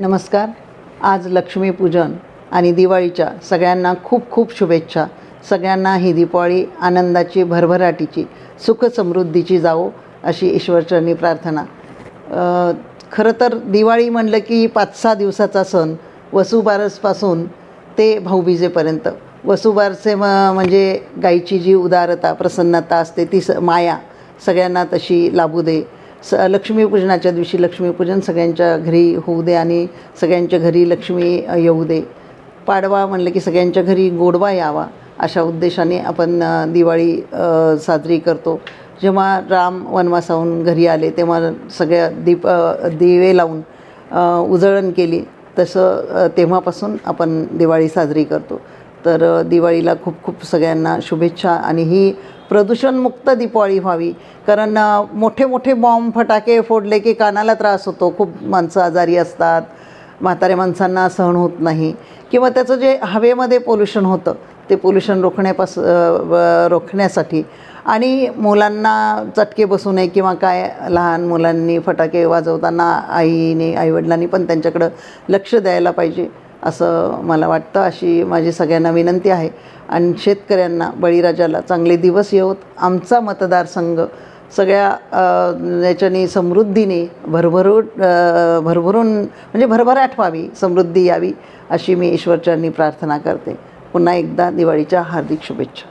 नमस्कार. आज लक्ष्मीपूजन आणि दिवाळीच्या सगळ्यांना खूप खूप शुभेच्छा. सगळ्यांना ही दीपावळी आनंदाची भरभराटीची सुख समृद्धीची जावो अशी ईश्वरचरणी प्रार्थना. खरं तर दिवाळी म्हणलं की पाच सहा दिवसाचा सण वसुबारसपासून ते भाऊबीजेपर्यंत. वसुबारसे म म्हणजे गाईची जी उदारता प्रसन्नता असते ती स माया सगळ्यांना तशी लाभू दे. स लक्ष्मीपूजनाच्या दिवशी लक्ष्मीपूजन सगळ्यांच्या घरी होऊ दे आणि सगळ्यांच्या घरी लक्ष्मी येऊ दे. पाडवा म्हणलं की सगळ्यांच्या घरी गोडवा यावा अशा उद्देशाने आपण दिवाळी साजरी करतो. जेव्हा राम वनवासाहून घरी आले तेव्हा सगळ्या दीप दिवे लावून उजळण केली तसं तेव्हापासून आपण दिवाळी साजरी करतो. तर दिवाळीला खूप खूप सगळ्यांना शुभेच्छा आणि ही प्रदूषणमुक्त दीपावळी व्हावी. कारण मोठे मोठे बॉम्ब फटाके फोडले की कानाला त्रास होतो. खूप माणसं आजारी असतात. म्हाताऱ्या माणसांना सहन होत नाही. किंवा त्याचं जे हवेमध्ये पोल्युशन होतं ते पोल्युशन रोखण्यापास रोखण्यासाठी. आणि मुलांना चटके बसू नये किंवा काय लहान मुलांनी फटाके वाजवताना आईने आईवडिलांनी पण त्यांच्याकडं लक्ष द्यायला पाहिजे. असं मला वाटतं अशी माझी सगळ्यांना विनंती आहे. आणि शेतकऱ्यांना बळीराजाला चांगले दिवस येवोत. आमचा मतदारसंघ सगळ्या याच्याने समृद्धीने भरभरून भरभरून म्हणजे भरभराट व्हावी समृद्धी यावी अशी मी ईश्वरचरणी प्रार्थना करते. पुन्हा एकदा दिवाळीच्या हार्दिक शुभेच्छा.